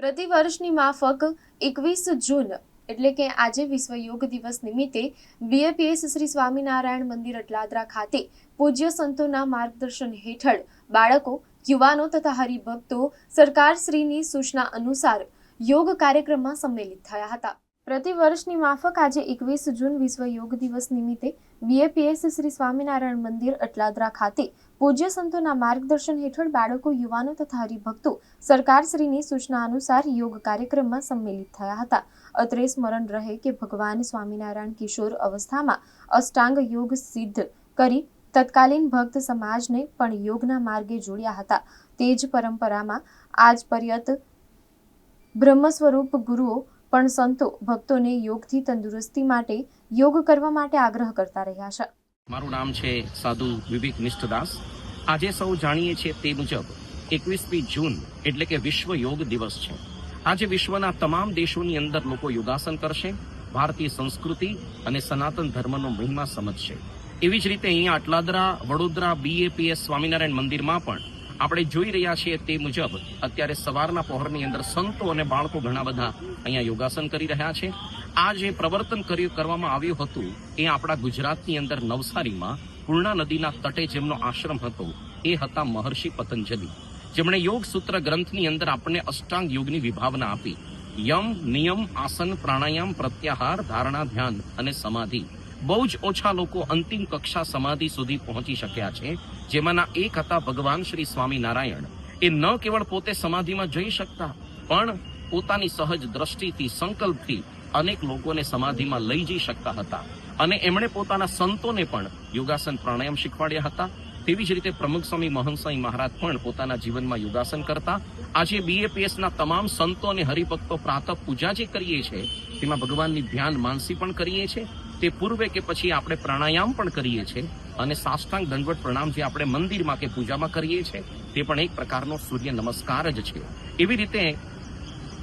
પ્રતિ વર્ષની માફક એકવીસ જૂન એટલે કે આજે વિશ્વ યોગ દિવસ નિમિત્તે બીએપીએસ શ્રી સ્વામિનારાયણ મંદિર અટલાદરા ખાતે પૂજ્ય સંતોના માર્ગદર્શન હેઠળ બાળકો, યુવાનો તથા હરિભક્તો સરકારશ્રીની સૂચના અનુસાર યોગ કાર્યક્રમમાં સંમેલિત થયા હતા. પ્રતિ વર્ષની માફક આજે એકવીસ જૂન વિશ્વ યોગ દિવસ નિમિત્તે બીએપીએસ શ્રી સ્વામિનારાયણ મંદિર અટલાદરા ખાતે પૂજ્ય સંતોના માર્ગદર્શન હેઠળ બાળકો, યુવાનો તથા હરિભક્તો સરકારશ્રીની સૂચના અનુસાર યોગ કાર્યક્રમમાં સંમેલિત થયા હતા. અત્રે સ્મરણ રહે કે ભગવાન સ્વામિનારાયણ કિશોર અવસ્થામાં અષ્ટાંગ યોગ સિદ્ધ કરી તત્કાલીન ભક્ત સમાજને પણ યોગના માર્ગે જોડ્યા હતા. તે જ પરંપરામાં આજ પર્યત બ્રહ્મ સ્વરૂપ ગુરુઓ પણ સંતો ભક્તોને યોગથી તંદુરસ્તી માટે યોગ કરવા માટે આગ્રહ કરતા રહ્યા છે. મારું નામ છે સાધુ વિવેક નિષ્ઠદાસ. આજે સૌ જાણીએ છીએ તે મુજબ એકવીસમી જૂન એટલે કે વિશ્વ યોગ દિવસ છે. આજે વિશ્વના તમામ દેશોની અંદર લોકો યોગાસન કરશે, ભારતીય સંસ્કૃતિ અને સનાતન ધર્મનો મહિમા સમજશે. એવી જ રીતે અહીંયા આટલાદરા, વડોદરા બીએપીએસ સ્વામિનારાયણ મંદિરમાં પણ આપણે જોઈ રહ્યા છીએ તે મુજબ અત્યારે સવારના પહોરની અંદર સંતો અને બાળકો ઘણા બધા અહીંયા યોગાસન કરી રહ્યા છે. આ જે પ્રવર્તન કર્યું, કરવામાં આવ્યું હતું, એ આપણા ગુજરાતની અંદર નવસારીમાં પૂર્ણા નદીના તટે જેમનો આશ્રમ હતો, એ હતા મહર્ષિ પતંજલિ. જેમણે યોગ સૂત્ર ગ્રંથની અંદર આપણને અષ્ટાંગ યોગની વિભાવના આપી. યમ, નિયમ, આસન, પ્રાણાયામ, પ્રત્યાહાર, ધારણા, ધ્યાન અને સમાધિ. બહુ જ ઓછા લોકો અંતિમ કક્ષા સમાધિ સુધી પહોંચી શક્યા છે, જેમાંના એક હતા ભગવાન શ્રી સ્વામિનારાયણ. એ ન કેવળ પોતે સમાધિમાં જઈ શકતા, પણ પોતાની સહજ દ્રષ્ટિથી, સંકલ્પથી અનેક લોકોને સમાધિમાં લઈ જઈ શકતા હતા. અને એમણે પોતાના સંતોને પણ યોગાસન પ્રાણાયામ શીખવાડ્યા હતા. તેવી જ રીતે પ્રમુખ સ્વામી મહંસાઈ મહારાજ પણ પોતાના જીવનમાં યોગાસન કરતા. આજે બીએપીએસના તમામ સંતો અને હરિભક્તો પ્રાતઃ પૂજા જે કરીએ છીએ તેમાં ભગવાનની ધ્યાન માનસી પણ કરીએ છીએ તે પૂર્વે કે પછી આપણે પ્રાણાયામ પણ કરીએ છીએ અને સાષ્ટાંગ દંડવટ પ્રણામ જે આપણે મંદિરમાં કે પૂજામાં કરીએ છીએ, તે પણ એક પ્રકારનો સૂર્ય નમસ્કાર જ છે. એવી રીતે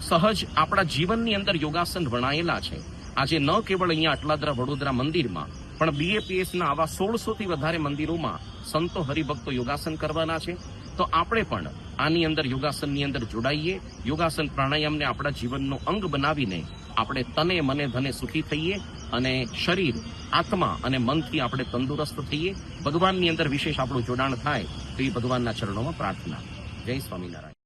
સહજ આપણા જીવનની અંદર યોગાસન વણાયેલા છે. આજે ન કેવળ અહીંયા આટલાદરા વડોદરા મંદિરમાં, પણ બીએપીએસના આવા સોળસોથી વધારે મંદિરોમાં સંતો હરિભક્તો યોગાસન કરવાના છે. તો આપણે પણ આની અંદર યોગાસનની અંદર જોડાઈએ, યોગાસન પ્રાણાયામને આપણા જીવનનો અંગ બનાવીને આપણે તને, મને, ધને સુખી થઈએ અને શરીર, આત્મા અને મનથી આપણે તંદુરસ્ત થઈએ. ભગવાનની અંદર વિશેષ આપણું જોડાણ થાય તો એ ભગવાનના ચરણોમાં પ્રાર્થના. જય સ્વામિનારાયણ.